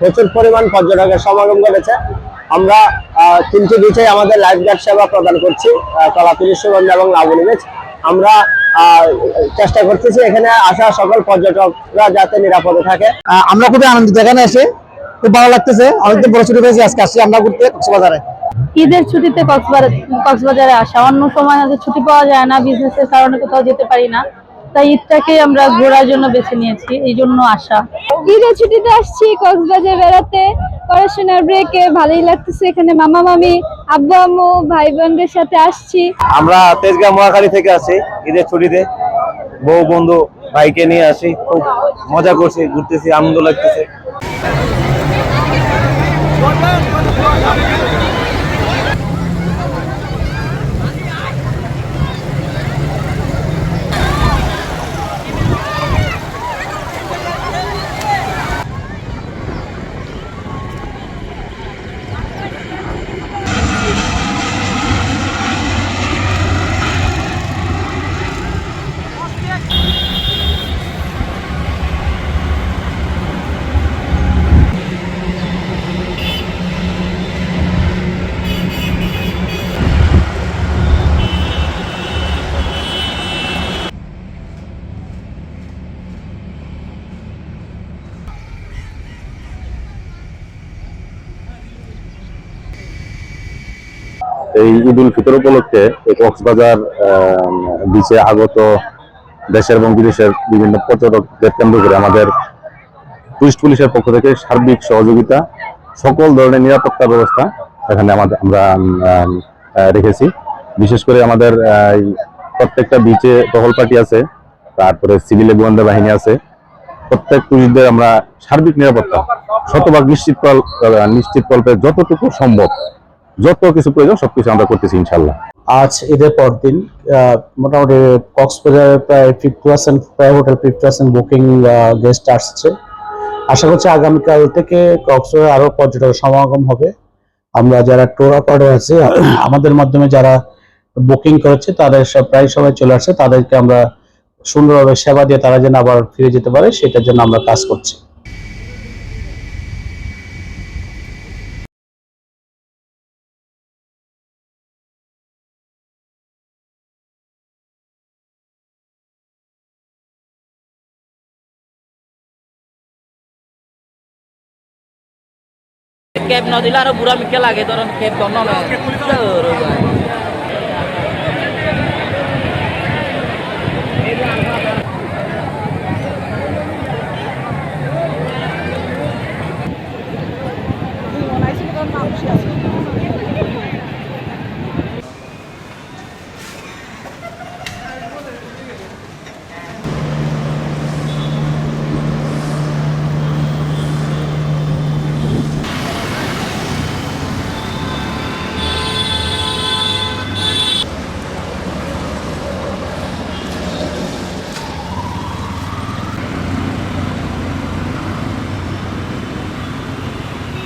প্রচুর পরিমাণ পর্যটকের সমাগম ঘটেছে। আমরা তিনটি বিচে আমাদের লাইফ গার্ড সেবা প্রদান করছি আহ, কলাপুলি সুগন্ধ এবং লাবণী বিচ আমরা চেষ্টা করতেছি এখানে আসা সকল পর্যটকরা যাতে নিরাপদে থাকে। আমরা খুবই আনন্দিত। এখানে এসে খুব ভালো লাগতেছে। অনেকদিন বড় ছুটি পেয়েছি আজকে আসছি আমরা ঘুরতে কক্সবাজারে। ঈদের ছুটিতে কক্সবাজার কক্সবাজারে আসা। অন্য সময় হয়তো ছুটি পাওয়া যায় না বিজনেসের কারণে কোথাও যেতে পারি না। তাই ঈদটাকে আমরা ঘোরার জন্য বেছে নিয়েছি এই জন্য আসা ঈদের ছুটিতে আসছি কক্সবাজার বেড়াতে। পড়াশোনার ব্রেকে ভালোই লাগতেছে এখানে মামা মামি আব্বু আম্মু ভাই বোনদের সাথে আসছি। আমরা তেজগাঁ মহাখালী থেকে আসি ঈদের ছুটিতে। বউ বন্ধু ভাইকে নিয়ে আসি। খুব মজা করছি ঘুরতেছি আনন্দ লাগতেছে। এই ঈদ উল ফিতর উপলক্ষে কক্সবাজার বিচে আগত দেশের এবং বিদেশের বিভিন্ন পর্যটকদের কেন্দ্র করে আমাদের টুরিস্ট পুলিশের পক্ষ থেকে সার্বিক সহযোগিতা, সকল ধরনের নিরাপত্তা ব্যবস্থা এখানে আমাদের, আমরা রেখেছি। বিশেষ করে আমাদের প্রত্যেকটা বিচে টহল পার্টি আছে, তারপরে সিভিল গোয়েন্দা বাহিনী আছে। প্রত্যেক টুরিস্টদের আমরা সার্বিক নিরাপত্তা, শতভাগ নিশ্চিত নিশ্চিত কল্পে যতটুকু সম্ভব যত কিছু প্রয়োজন, সবকিছু আমরা করতেছি ইনশাল্লাহ আজ ঈদের পর দিন মোটামুটি কক্সবাজারে প্রায় ফিফটি পার্সেন্ট প্রায় hotel fifty percent booking guest আসছে। আশা করছি আগামীকাল থেকে কক্সবাজার আরও পর্যটক সমাগম হবে। আমরা যারা টোর অপারেটর আছে, আমাদের মাধ্যমে যারা বুকিং করেছে, তাদের সব, প্রায় সবাই চলে আসছে। তাদেরকে আমরা সুন্দরভাবে সেবা দিয়ে তারা যেন আবার ফিরে যেতে পারে, সেটার জন্য আমরা কাজ করছি। ক্যাব নদিলে দিলে আরও বুড়া মিকে লাগে ধরেন ক্যাব কম না